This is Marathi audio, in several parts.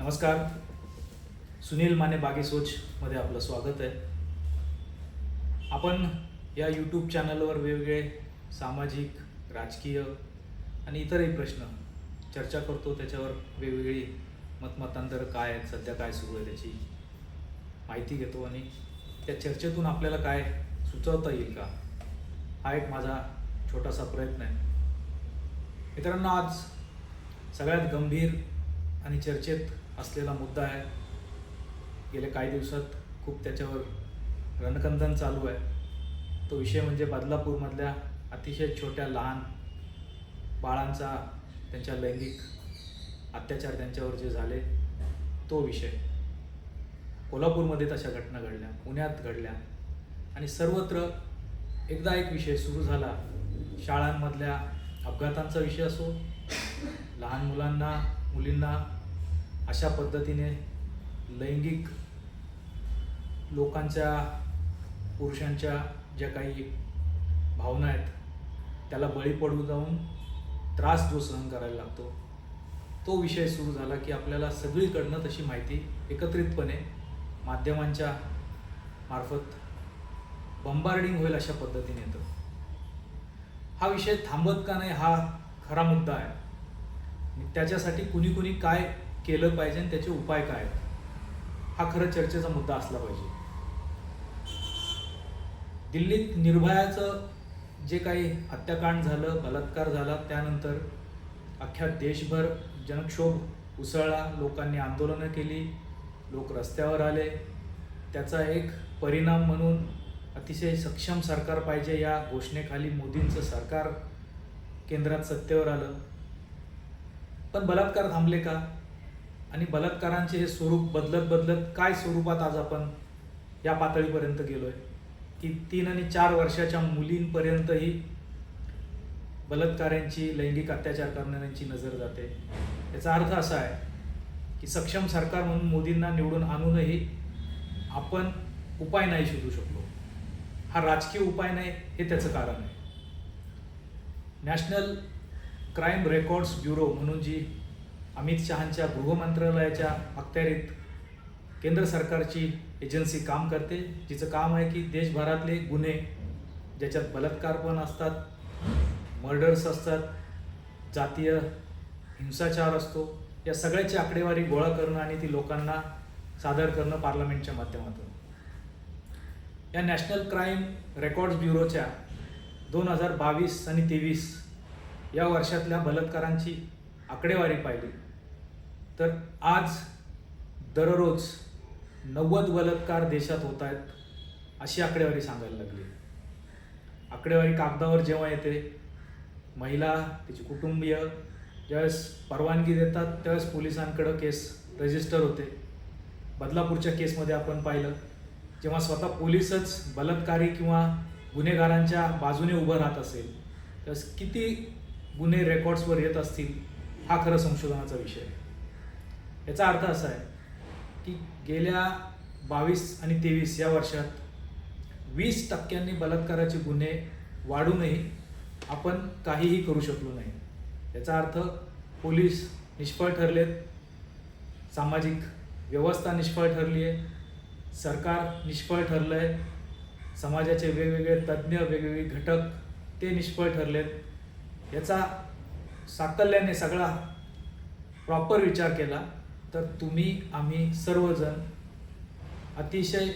नमस्कार. सुनील माने बागे सोचमध्ये आपलं स्वागत आहे. आपण या यूट्यूब चॅनलवर वेगवेगळे सामाजिक राजकीय आणि इतरही प्रश्न चर्चा करतो. त्याच्यावर वेगवेगळी मतमतांतर काय आहेत सध्या काय सुरू आहे त्याची माहिती घेतो आणि त्या चर्चेतून आपल्याला काय सुचवता येईल का? हा एक माझा छोटासा प्रयत्न आहे. मित्रांनो आज सगळ्यात गंभीर आणि चर्चेत असलेला मुद्दा आहे. गेल्या काही दिवसात खूप त्याच्यावर रणकंदन चालू आहे. तो विषय म्हणजे बदलापूरमधल्या अतिशय छोट्या लहान बाळांचा त्यांच्या लैंगिक अत्याचार त्यांच्यावर जे झाले तो विषय. कोल्हापूरमध्ये तशा घटना घडल्या पुण्यात घडल्या आणि सर्वत्र एकदा एक विषय सुरू झाला. शाळांमधल्या अपघातांचा विषय असो लहान मुलांना मुलींना अशा पद्धतीने लैंगिक लोकांच्या पुरुषांच्या ज्या काही भावना आहेत त्याला बळी पडू जाऊन त्रास जो सहन करायला लागतो तो विषय सुरू झाला की आपल्याला सगळीकडनं तशी माहिती एकत्रितपणे माध्यमांच्या मार्फत बंबार्डिंग होईल अशा पद्धतीने येतं. हा विषय थांबत का नाही हा खरा मुद्दा आहे. त्याच्यासाठी कुणी कुणी काय केलं पाहिजे आणि त्याचे उपाय काय आहेत? हा खरं चर्चेचा मुद्दा असला पाहिजे. दिल्लीत निर्भयाचं जे काही हत्याकांड झालं बलात्कार झाला त्यानंतर अख्ख्या देशभर जनक्षोभ उसळला लोकांनी आंदोलनं केली लोक रस्त्यावर आले. त्याचा एक परिणाम म्हणून अतिशय सक्षम सरकार पाहिजे या घोषणेखाली मोदींचं सरकार केंद्रात सत्तेवर आलं. पण बलात्कार थांबले का? आणि बलात्कारांचे हे स्वरूप बदलत बदलत काय स्वरूपात आज आपण या पातळीपर्यंत गेलोय? की तीन आणि चार वर्षाच्या मुलींपर्यंतही बलात्कारांची लैंगिक अत्याचार करणाऱ्यांची नजर जाते. याचा अर्थ असा आहे की सक्षम सरकार म्हणून मोदींना निवडून आणूनही आपण उपाय नाही शोधू शकलो. हा राजकीय उपाय नाही हे त्याचं कारण आहे. नॅशनल क्राईम रेकॉर्ड्स ब्युरो म्हणून जी अमित शहांच्या गृहमंत्रालयाच्या अखत्यारीत केंद्र सरकारची एजन्सी काम करते जिचं काम आहे की देशभरातले गुन्हे ज्याच्यात बलात्कार पण असतात मर्डर्स असतात जातीय हिंसाचार असतो या सगळ्याची आकडेवारी गोळा करणं आणि ती लोकांना सादर करणं पार्लमेंटच्या माध्यमातून. या नॅशनल क्राईम रेकॉर्ड्स ब्युरोच्या दोन हजार बावीस आणि तेवीस या वर्षातल्या बलात्कारांची आकडेवारी पाहिली. तर आज दररोज नव्वद बलात्कार देशात होत आहेत अशी आकडेवारी सांगायला लागली आकडेवारी कागदावर जेव्हा येते महिला तिचे कुटुंबीय ज्यावेळेस परवानगी देतात त्यावेळेस पोलिसांकडं केस रजिस्टर होते. बदलापूरच्या केसमध्ये आपण पाहिलं जेव्हा स्वतः पोलीसच बलात्कारी किंवा गुन्हेगारांच्या बाजूने उभं राहत असेल त्यावेळेस किती गुन्हे रेकॉर्ड्सवर येत असतील हा खरं संशोधनाचा विषय आहे. याचा अर्थ असा आहे की गेल्या बावीस आणि तेवीस या वर्षात वीस टक्क्यांनी बलात्काराचे गुन्हे वाढूनही आपण काहीही करू शकलो नाही. याचा अर्थ पोलीस निष्फळ ठरलेत सामाजिक व्यवस्था निष्फळ ठरली आहे सरकार निष्फळ ठरलं आहे समाजाचे वेगवेगळे तज्ज्ञ वेगवेगळे घटक ते निष्फळ ठरलेत. याचा साकल्याने सगळा प्रॉपर विचार केला. तर तुम्ही आम्ही सर्वजण अतिशय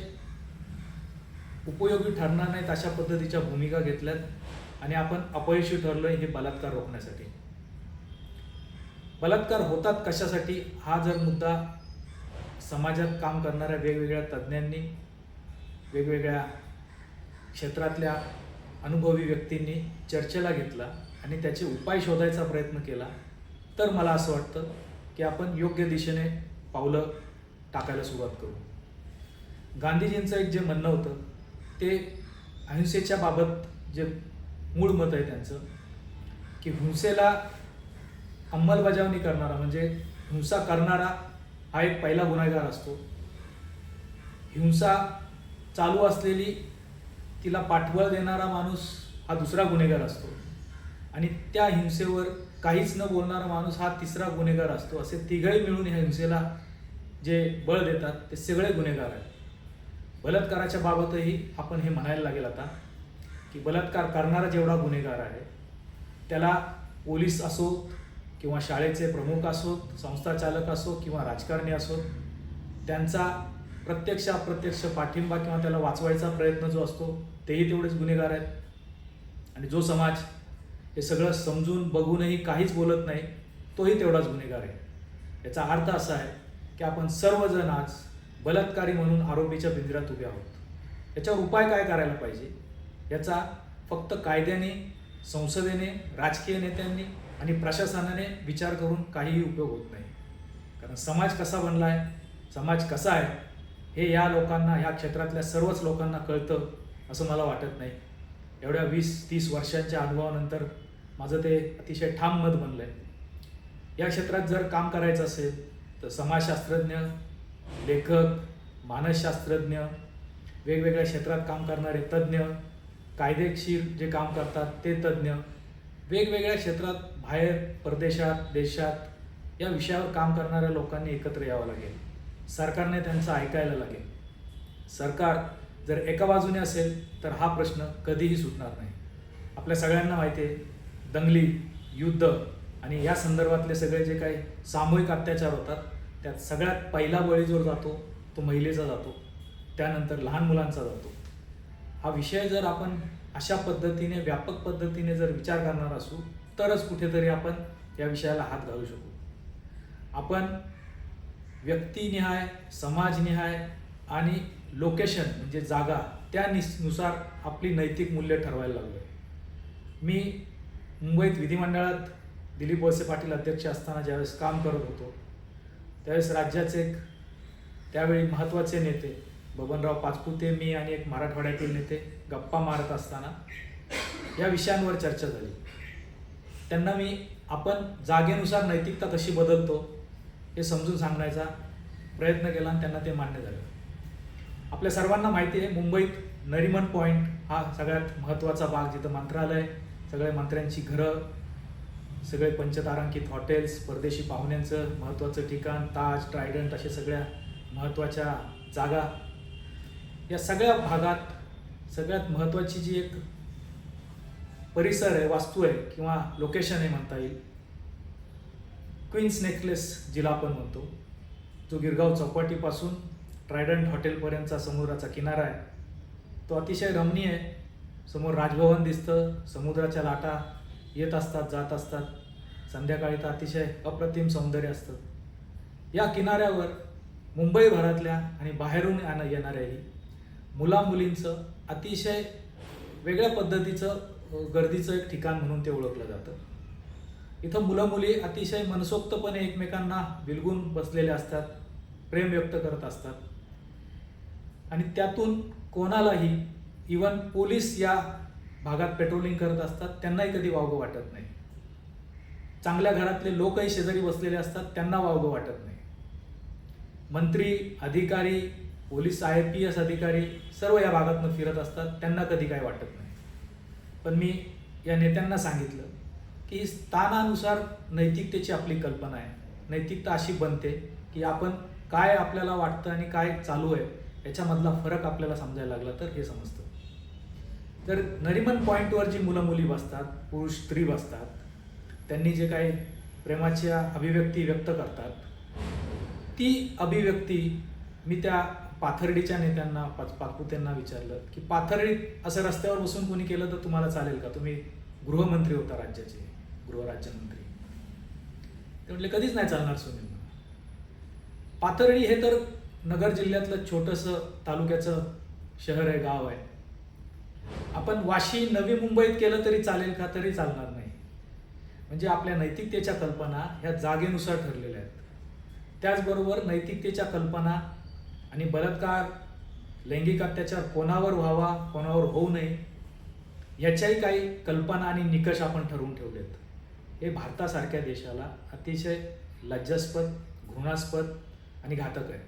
उपयोगी ठरणार नाहीत अशा पद्धतीच्या भूमिका घेतल्यात आणि आपण अपयशी ठरलो हे बलात्कार रोखण्यासाठी. बलात्कार होतात कशासाठी? हा जर मुद्दा समाजात काम करणाऱ्या वेगवेगळ्या तज्ज्ञांनी वेगवेगळ्या क्षेत्रातल्या अनुभवी व्यक्तींनी चर्चेला घेतला आणि त्याचे उपाय शोधायचा प्रयत्न केला तर मला असं वाटतं की आपण योग्य दिशेने पावलं टाकायला सुरुवात करू. गांधीजींचं एक जे म्हणणं होतं ते अहिंसेच्या बाबत जे मूळ मत आहे त्यांचं की हिंसेला अंमलबजावणी करणारा म्हणजे हिंसा करणारा हा एक पहिला गुन्हेगार असतो. हिंसा चालू असलेली तिला पाठबळ देणारा माणूस हा दुसरा गुन्हेगार असतो. आणि त्या हिंसेवर काहीच न बोलणारा माणूस हा तिसरा गुन्हेगार असतो. असे तिघही मिळून ह्या हिंसेला जे बळ देतात ते सगळे गुन्हेगार आहेत. बलात्काराच्या बाबतही आपण हे म्हणायला लागेल आता की बलात्कार करणारा जेवढा गुन्हेगार आहे त्याला पोलीस असोत किंवा शाळेचे प्रमुख असोत संस्था चालक असो किंवा राजकारणी असोत त्यांचा प्रत्यक्ष अप्रत्यक्ष पाठिंबा किंवा त्याला वाचवायचा प्रयत्न जो असतो तेही तेवढेच गुन्हेगार आहेत. आणि जो समाज हे सगळं समजून बघूनही काहीच बोलत नाही तोही तेवढाच गुन्हेगार आहे. याचा अर्थ असा आहे की आपण सर्वजण आज बलात्कारी म्हणून आरोपीच्या पिंजऱ्यात उभे आहोत. याच्यावर उपाय काय करायला पाहिजे? याचा फक्त कायद्याने संसदेने राजकीय नेत्यांनी आणि प्रशासनाने विचार करून काहीही उपयोग होत नाही. कारण समाज कसा बनला आहे समाज कसा आहे हे या लोकांना या क्षेत्रातल्या सर्वच लोकांना कळतं असं मला वाटत नाही. एवढ्या वीस तीस वर्षांच्या अनुभवानंतर माझं ते अतिशय ठाम मत बनलं आहे या क्षेत्रात जर काम करायचं असेल तर समाजशास्त्रज्ञ लेखक मानसशास्त्रज्ञ वेगवेगळ्या क्षेत्रात काम करणारे तज्ज्ञ कायदेशीर जे काम करतात ते तज्ज्ञ वेगवेगळ्या क्षेत्रात बाहेर परदेशात देशात या विषयावर काम करणाऱ्या लोकांनी एकत्र यावं लागेल. सरकारने त्यांचं ऐकायला लागेल. सरकार जर एका बाजूने असेल तर हा प्रश्न कधीही सुटणार नाही. आपल्या सगळ्यांना माहिती आहे दंगली युद्ध आणि या संदर्भातले सगळे जे काही सामूहिक अत्याचार होतात त्यात सगळ्यात पहिला बळी जो जातो तो महिलेचा जातो. त्यानंतर लहान मुलांचा जातो. हा विषय जर आपण अशा पद्धतीने व्यापक पद्धतीने जर विचार करणार असू तरच कुठेतरी आपण या विषयाला हात घालू शकू. आपण व्यक्तिनिहाय समाजनिहाय आणि लोकेशन म्हणजे जागा त्या निस- नुसार आपली नैतिक मूल्य ठरवायला लागलो मी मुंबईत विधिमंडळात दिलीप वळसे पाटील अध्यक्ष असताना ज्यावेळेस काम करत होतो त्यावेळेस राज्याचे एक त्यावेळी महत्त्वाचे नेते बबनराव पाचपुते मी आणि एक मराठवाड्यातील नेते गप्पा मारत असताना या विषयांवर चर्चा झाली. त्यांना मी आपण जागेनुसार नैतिकता कशी बदलतो हे समजून सांगण्याचा प्रयत्न केला आणि त्यांना ते मान्य झालं. आपल्या सर्वांना माहिती आहे मुंबईत नरिमन पॉईंट हा सगळ्यात महत्त्वाचा भाग जिथं मंत्रालय सगळ्या मंत्र्यांची घरं सगळे पंचतारांकित हॉटेल्स परदेशी पाहुण्यांचं महत्त्वाचं ठिकाण ताज ट्रायडंट अशा सगळ्या महत्त्वाच्या जागा. या सगळ्या भागात सगळ्यात महत्त्वाची जी एक परिसर आहे वास्तू आहे किंवा लोकेशन आहे म्हणता येईल क्वीन्स नेकलेस जिला आपण म्हणतो. जो गिरगाव चौपाटीपासून ट्रायडंट हॉटेलपर्यंतचा समुद्राचा किनारा आहे. तो अतिशय रमणीय आहे. समोर राजभवन दिसतं समुद्राच्या लाटा येत असतात जात असतात. संध्याकाळी तर अतिशय अप्रतिम सौंदर्य असतं. या किनाऱ्यावर मुंबईभरातल्या आणि बाहेरून येणा- येणाऱ्याही मुलामुलींचं अतिशय वेगळ्या पद्धतीचं गर्दीचं एक ठिकाण म्हणून ते ओळखलं जातं. इथं मुलं मुली अतिशय मनसोक्तपणे एकमेकांना बिलगून बसलेले असतात प्रेम व्यक्त करत असतात. आणि त्यातून कोणालाही इवन पोलीस या भागात पेट्रोलिंग करत असतात त्यांनाही कधी वावगं वाटत नाही. चांगल्या घरातले लोकही शेजारी बसलेले असतात त्यांना वावगं वाटत नाही. मंत्री अधिकारी पोलीस आय पी एस अधिकारी सर्व या भागातनं फिरत असतात त्यांना कधी काय वाटत नाही. पण मी या नेत्यांना सांगितलं की स्थानानुसार नैतिकतेची आपली कल्पना आहे. नैतिकता अशी बनते की आपण काय आपल्याला वाटतं आणि काय चालू आहे याच्यामधला फरक आपल्याला समजायला लागला तर हे समजतं. तर नरिमन पॉईंटवर जी मुलं मुली बसतात पुरुष स्त्री बसतात त्यांनी जे काही प्रेमाच्या अभिव्यक्ती व्यक्त करतात ती अभिव्यक्ती मी त्या पाथर्डीच्या नेत्यांना पाच विचारलं की पाथर्डीत असं रस्त्यावर बसून कोणी केलं तर तुम्हाला चालेल का? तुम्ही गृहमंत्री होता राज्याचे गृहराज्यमंत्री ते म्हटले कधीच नाही चालणार सुनील. पाथर्डी हे तर नगर जिल्ह्यातलं छोटंसं तालुक्याचं शहर आहे गाव आहे. आपण वाशी नवी मुंबईत केलं तरी चालेल का? तरी चालणार नाही. म्हणजे आपल्या नैतिकतेच्या कल्पना ह्या जागेनुसार ठरलेल्या आहेत. त्याचबरोबर नैतिकतेच्या कल्पना आणि बलात्कार लैंगिक अत्याचार कोणावर व्हावा कोणावर होऊ नये याच्याही काही कल्पना आणि निकष आपण ठरवून ठेवलेत. हे भारतासारख्या देशाला अतिशय लज्जास्पद घृणास्पद आणि घातक आहे.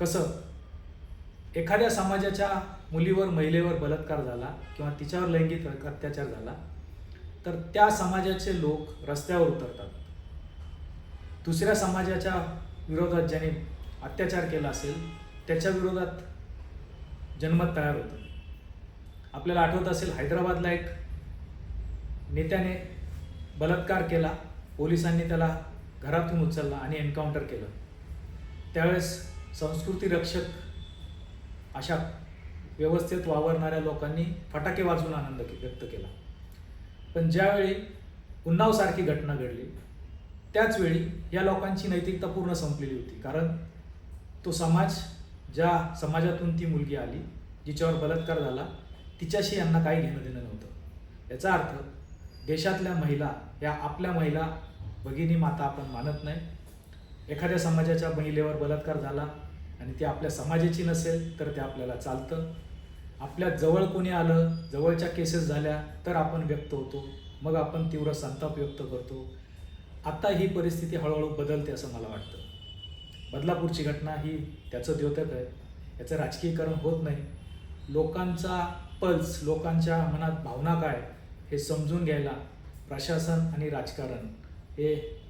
कसं? एखाद्या समाजाच्या मुलीवर महिलेवर बलात्कार झाला किंवा तिच्यावर लैंगिक अत्याचार झाला तर त्या समाजाचे लोक रस्त्यावर उतरतात. दुसऱ्या समाजाच्या विरोधात ज्याने अत्याचार केला असेल त्याच्या विरोधात जनमत तयार होतं. आपल्याला आठवत असेल हैदराबादला एक नेत्याने बलात्कार केला पोलिसांनी त्याला घरातून उचलला आणि एन्काउंटर केलं. त्यावेळेस संस्कृती रक्षक अशा व्यवस्थेत वावरणाऱ्या लोकांनी फटाके वाजवून आनंद व्यक्त केला. पण ज्यावेळी उन्नावसारखी घटना घडली त्याचवेळी या लोकांची नैतिकता पूर्ण संपलेली होती. कारण तो समाज ज्या समाजातून ती मुलगी आली जिच्यावर बलात्कार झाला तिच्याशी यांना काही घेणं देणं नव्हतं. याचा अर्थ देशातल्या महिला या आपल्या महिला भगिनी माता आपण मानत नाही. एखाद्या समाजाच्या महिलेवर बलात्कार झाला आणि ती आपल्या समाजाची नसेल तर ते आपल्याला चालतं. आपल्या जवळ कोणी आलं जवळच्या केसेस झाल्या तर आपण व्यक्त होतो. मग आपण तीव्र संताप व्यक्त करतो. आता ही परिस्थिती हळूहळू बदलते असं मला वाटतं. बदलापूरची घटना ही त्याचं द्योतक आहे. याचं राजकीयकरण होत नाही. लोकांचा पल्स लोकांच्या मनात भावना काय हे समजून घ्यायला प्रशासन आणि राजकारण हे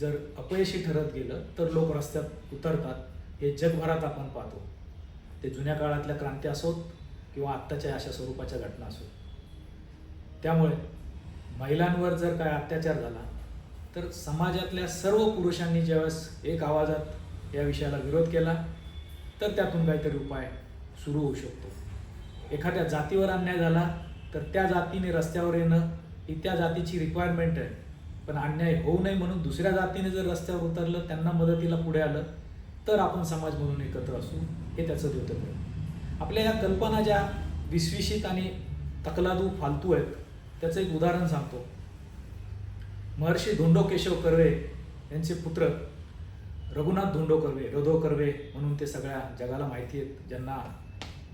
जर अपयशी ठरत गेलं तर लोक रस्त्यात उतरतात. हे जगभरात आपण पाहतो. ते जुन्या काळातल्या क्रांती असोत किंवा आत्ताच्या अशा स्वरूपाच्या घटना असो. त्यामुळे महिलांवर जर काय अत्याचार झाला तर समाजातल्या सर्व पुरुषांनी ज्यावेळेस एक आवाजात या विषयाला विरोध केला तर त्यातून काहीतरी उपाय सुरू होऊ शकतो. एखाद्या जातीवर अन्याय झाला तर त्या जातीने रस्त्यावर येणं ही त्या जातीची रिक्वायरमेंट आहे. पण अन्याय होऊ नये म्हणून दुसऱ्या जातीने जर रस्त्यावर उतरलं त्यांना मदतीला पुढे आलं तर आपण समाज म्हणून एकत्र असू हे त्याचं द्योतक आहे. आपल्या या कल्पना ज्या विस्विषित आणि तकलादू फालतू आहेत त्याचं एक उदाहरण सांगतो. महर्षी धोंडो केशव कर्वे यांचे पुत्र रघुनाथ धोंडो कर्वे रधो कर्वे म्हणून ते सगळ्या जगाला माहिती आहेत ज्यांना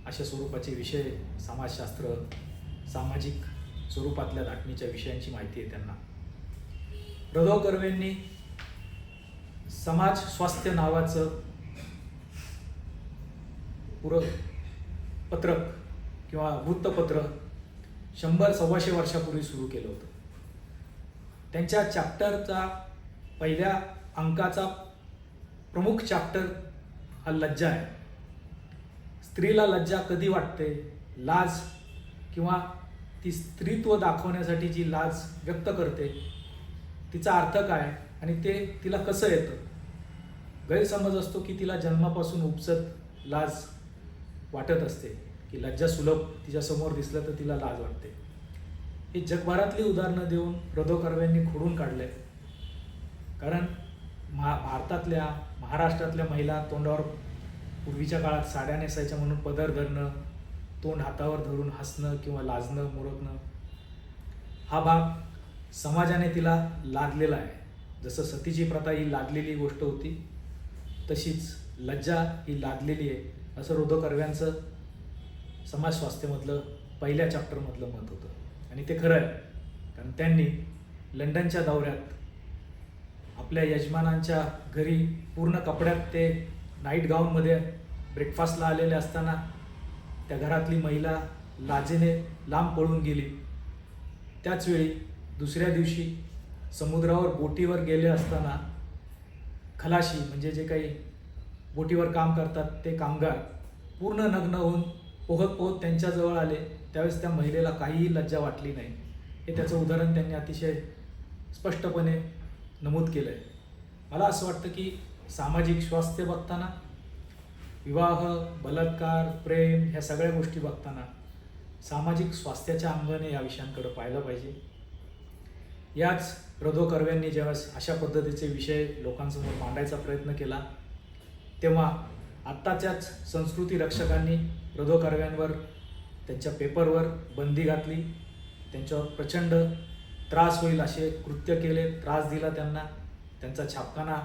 अशा स्वरूपाचे विषय समाजशास्त्र सामाजिक स्वरूपातल्या दाटणीच्या विषयांची माहिती आहे त्यांना. रधो कर्वेंनी समाज स्वास्थ्य नावाचं पुर पत्रक किंवा वृत्तपत्र शंभर सव्वाशे वर्षापूर्वी सुरू केलं होतं. त्यांच्या चॅप्टरचा पहिल्या अंकाचा प्रमुख चॅप्टर हा लज्जा आहे. स्त्रीला लज्जा कधी वाटते? लाज किंवा ती स्त्रीत्व दाखवण्यासाठी जी लाज व्यक्त करते तिचा अर्थ काय आणि ते तिला कसं येतं? गैरसमज असतो की तिला जन्मापासून उपसत लाज वाटत असते की लज्जा सुलभ तिच्यासमोर दिसलं तर तिला लाज वाटते. ही जगभरातली उदाहरणं देऊन रधो कर्व्यांनी खोडून काढले कारण महा भारतातल्या महाराष्ट्रातल्या महिला तोंडावर पूर्वीच्या काळात साड्या नेसायच्या म्हणून पदर धरणं तोंड हातावर धरून हसणं किंवा लाजणं मुरकणं हा भाग समाजाने तिला लादलेला आहे. जसं सतीची प्रथा ही लादलेली गोष्ट होती तशीच लज्जा ही लादलेली आहे. असं रोधो कर्व्यांचं समाज स्वास्थ्यमधलं पहिल्या चॅप्टरमधलं मत होतं. आणि ते खरं आहे. कारण त्यांनी लंडनच्या दौऱ्यात आपल्या यजमानांच्या घरी पूर्ण कपड्यात ते नाईट गाऊनमध्ये ब्रेकफास्टला आलेले असताना त्या घरातली महिला लाजेने लांब पळून गेली. त्याचवेळी दुसऱ्या दिवशी समुद्रावर बोटीवर गेले असताना खलाशी म्हणजे जे काही बोटीवर काम करतात ते कामगार पूर्ण नग्न होऊन पोहत पोहत त्यांच्याजवळ आले. त्यावेळेस त्या महिलेला काहीही लज्जा वाटली नाही. हे त्याचं उदाहरण त्यांनी अतिशय स्पष्टपणे नमूद केलं आहे मला असं वाटतं की सामाजिक स्वास्थ्य बघताना विवाह बलात्कार प्रेम ह्या सगळ्या गोष्टी बघताना सामाजिक स्वास्थ्याच्या अंगाने या विषयांकडे पाहिलं पाहिजे. याच रधो कर्व्यांनी ज्यावेळेस अशा पद्धतीचे विषय लोकांसमोर मांडायचा प्रयत्न केला तेव्हा आत्ताच्याच संस्कृती रक्षकांनी रधो कर्व्यांवर त्यांच्या पेपरवर बंदी घातली. त्यांच्यावर प्रचंड त्रास होईल असे कृत्य केले त्रास दिला त्यांना. त्यांचा छापखाना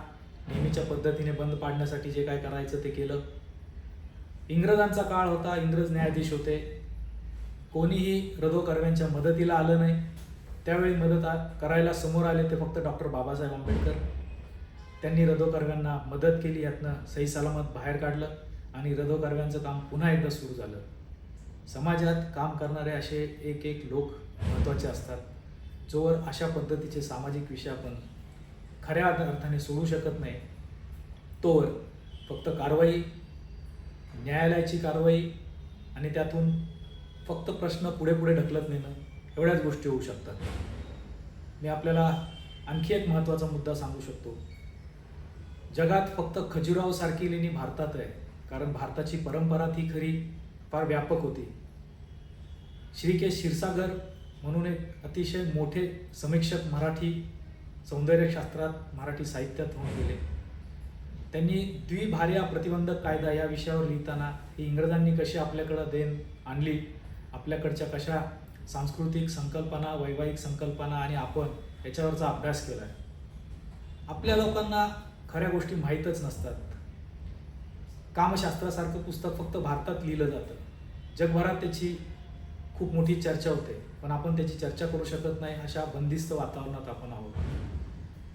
नेहमीच्या पद्धतीने बंद पाडण्यासाठी जे काय करायचं ते केलं. इंग्रजांचा काळ होता इंग्रज न्यायाधीश होते. कोणीही रधो कर्व्यांच्या मदतीला आलं नाही. त्यावेळी मदत आ- करायला समोर आले ते फक्त डॉक्टर बाबासाहेब आंबेडकर. त्यांनी रधो मदत केली यातनं सही सलामत बाहेर काढलं आणि रधो काम पुन्हा एकदा सुरू झालं. समाजात काम करणारे असे एक एक लोक महत्त्वाचे असतात जोवर अशा पद्धतीचे सामाजिक विषय आपण खऱ्या अर्थाने सोडू शकत नाही. तोवर फक्त कारवाई न्यायालयाची कारवाई आणि त्यातून फक्त प्रश्न पुढे पुढे ढकलत नेणं एवढ्याच गोष्टी होऊ शकतात. मी आपल्याला आणखी एक महत्त्वाचा मुद्दा सांगू शकतो. जगात फक्त खजुराव सारखी लेणी भारतात आहे. कारण भारताची परंपरा ती खरी फार व्यापक होती. श्रीकेश क्षीरसागर म्हणून एक अतिशय मोठे समीक्षक मराठी सौंदर्यशास्त्रात मराठी साहित्यात होऊन गेले. त्यांनी द्विभार्या प्रतिबंधक कायदा या विषयावर लिहिताना ही इंग्रजांनी कशी आपल्याकडं देण आणली आपल्याकडच्या कशा सांस्कृतिक संकल्पना वैवाहिक संकल्पना आणि आपण याच्यावरचा अभ्यास केला आहे आपल्या लोकांना खऱ्या गोष्टी माहीतच नसतात. कामशास्त्रासारखं पुस्तक फक्त भारतात लिहिलं जातं. जगभरात त्याची खूप मोठी चर्चा होते पण आपण त्याची चर्चा करू शकत नाही अशा बंदिस्त वातावरणात आपण आहोत.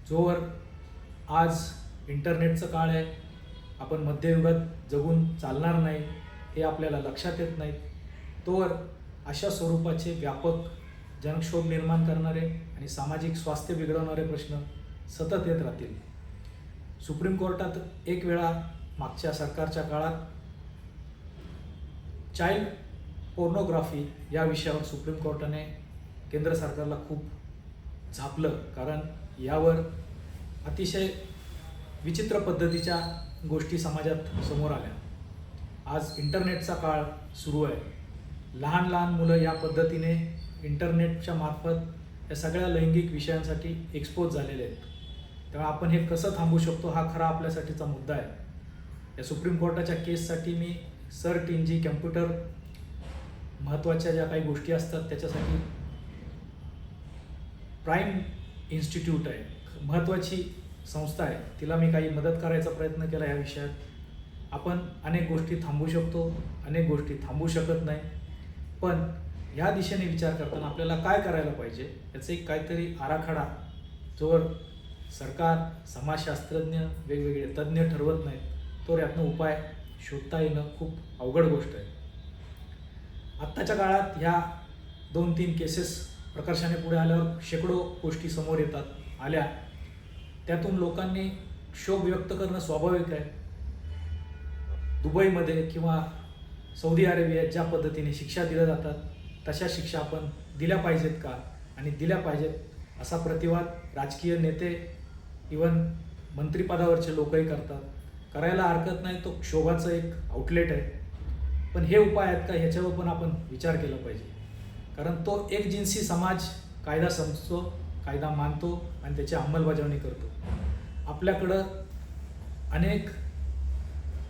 जोवर आज इंटरनेटचं काळ आहे आपण मध्ययुगात जगून चालणार नाही हे आपल्याला लक्षात येत नाही तोवर अशा स्वरूपाचे व्यापक जनक्षोभ निर्माण करणारे आणि सामाजिक स्वास्थ्य बिघडवणारे प्रश्न सतत येत राहतील. सुप्रीम कोर्टात एक वेळा मागच्या सरकारच्या काळात चाइल्ड पोर्नोग्राफी या विषयावर सुप्रीम कोर्टाने केंद्र सरकारला खूप झापलं. कारण यावर अतिशय विचित्र पद्धतीच्या गोष्टी समाजात समोर आल्या. आज इंटरनेटचा काळ सुरू आहे. लहान लहान मुलं या पद्धतीने इंटरनेटच्या मार्फत या सगळ्या लैंगिक विषयांसाठी एक्सपोज झालेले आहेत. तेव्हा आपण हे कसं थांबू शकतो हा खरा आपल्यासाठीचा मुद्दा आहे. या सुप्रीम कोर्टाच्या केससाठी मी सर्ट इन जी कम्प्युटर महत्त्वाच्या ज्या काही गोष्टी असतात त्याच्यासाठी प्राईम इन्स्टिट्यूट आहे. महत्त्वाची संस्था आहे. तिला मी काही मदत करायचा प्रयत्न केला या विषयात. आपण अनेक गोष्टी थांबू शकतो अनेक गोष्टी थांबू शकत नाही. पण या दिशेने विचार करताना आपल्याला काय करायला पाहिजे? याचं एक काहीतरी आराखडा जोवर सरकार समाजशास्त्रज्ञ वेगवेगळे तज्ज्ञ ठरवत नाहीत तर यातनं उपाय शोधता येणं खूप अवघड गोष्ट आहे. आत्ताच्या काळात ह्या दोन तीन केसेस प्रकर्षाने पुढे आल्यावर शेकडो गोष्टी समोर येतात आल्या. त्यातून लोकांनी शोक व्यक्त करणं स्वाभाविक आहे. दुबईमध्ये किंवा सौदी अरेबियात ज्या पद्धतीने शिक्षा दिल्या जातात तशा शिक्षा आपण दिल्या पाहिजेत का? आणि दिल्या पाहिजेत असा प्रतिवाद राजकीय नेते इवन मंत्रिपदावरचे लोकही करतात. करायला हरकत नाही तो क्षोभाचं एक आउटलेट आहे. पण हे उपाय आहेत का ह्याच्यावर पण आपण विचार केला पाहिजे. कारण तो एक जिन्सी समाज कायदा समजतो कायदा मानतो आणि त्याची अंमलबजावणी करतो. आपल्याकडं अनेक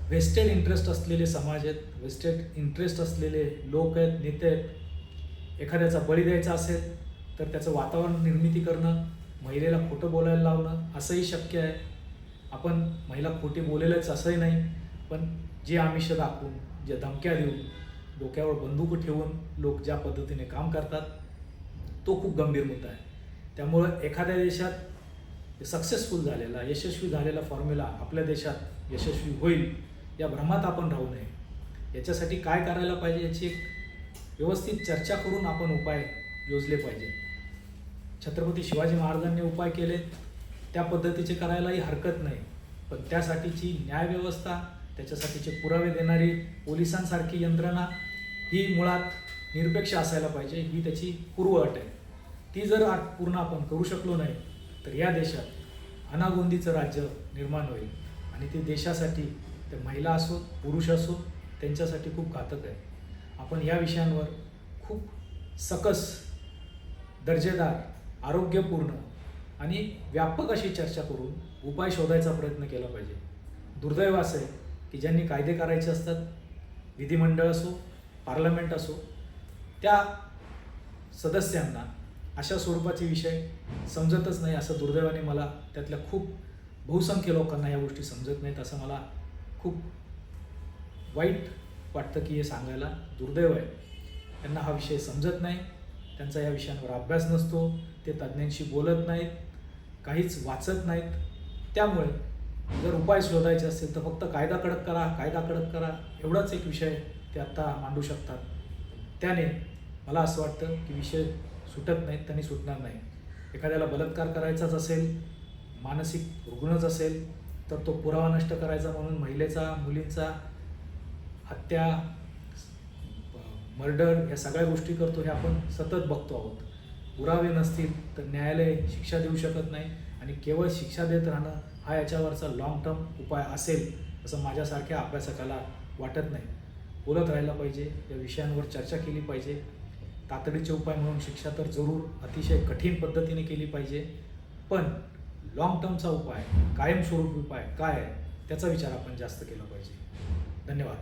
वेस्टेड इंटरेस्ट असलेले समाज आहेत वेस्टेड इंटरेस्ट असलेले लोक आहेत नेते आहेत. एखाद्याचा बळी द्यायचा असेल तर त्याचं वातावरण निर्मिती करणं महिलेला खोटं बोलायला लावणं असंही शक्य आहे. आपण महिला खोटी बोलेलच असंही नाही पण जे आमिष दाखवून ज्या धमक्या देऊन डोक्यावर बंदूक ठेवून लोक ज्या पद्धतीने काम करतात तो खूप गंभीर मुद्दा आहे. त्यामुळं एखाद्या देशात सक्सेसफुल झालेला यशस्वी झालेला फॉर्म्युला आपल्या देशात यशस्वी होईल या भ्रमात आपण राहू नये. याच्यासाठी काय करायला पाहिजे याची एक व्यवस्थित चर्चा करून आपण उपाय योजले पाहिजे. छत्रपती शिवाजी महाराजांनी उपाय केले. त्या पद्धतीचे करायलाही हरकत नाही. पण त्यासाठीची न्यायव्यवस्था त्याच्यासाठीचे पुरावे देणारी पोलिसांसारखी यंत्रणा ही मुळात निरपेक्ष असायला पाहिजे ही त्याची पूर्व अट आहे. ती जर अट पूर्ण आपण करू शकलो नाही तर या देशात अनागोंदीचं राज्य निर्माण होईल. आणि ते देशासाठी ते महिला असो पुरुष असो त्यांच्यासाठी खूप घातक आहे. आपण या विषयांवर खूप सकस दर्जेदार आरोग्यपूर्ण आणि व्यापक अशी चर्चा करून उपाय शोधायचा प्रयत्न केला पाहिजे. दुर्दैव असं आहे की ज्यांनी कायदे करायचे असतात विधिमंडळ असो पार्लमेंट असो त्या सदस्यांना अशा स्वरूपाचे विषय समजतच नाही असं दुर्दैवाने मला त्यातल्या खूप बहुसंख्य लोकांना या गोष्टी समजत नाहीत असं मला खूप वाईट वाटतं की हे सांगायला दुर्दैव आहे. त्यांना हा विषय समजत नाही त्यांचा या विषयांवर अभ्यास नसतो ते तज्ज्ञांशी बोलत नाहीत काहीच वाचत नाहीत. त्यामुळे जर उपाय शोधायचे असेल तर फक्त कायदा कडक करा कायदा कडक करा एवढाच एक विषय ते आत्ता मांडू शकतात. त्याने मला असं वाटतं की विषय सुटत नाहीत त्यांनी सुटणार नाही. एखाद्याला बलात्कार करायचाच असेल मानसिक रुग्णच असेल तर तो पुरावा नष्ट करायचा म्हणून महिलेचा मुलींचा हत्या मर्डर या सगळ्या गोष्टी करतो हे आपण सतत बघतो आहोत. पुरावे नसतील तर न्यायालय शिक्षा देऊ शकत नाही आणि केवळ शिक्षा देत राहणं हा याच्यावरचा लॉंग टर्म उपाय असेल असं माझ्यासारख्या अभ्यासकाला वाटत नाही. बोलत राहायला पाहिजे या विषयांवर चर्चा केली पाहिजे. तातडीचे उपाय म्हणून शिक्षा तर जरूर अतिशय कठीण पद्धतीने केली पाहिजे. पण लॉंग टर्मचा उपाय कायमस्वरूपी उपाय काय आहे त्याचा विचार आपण जास्त केला पाहिजे. धन्यवाद.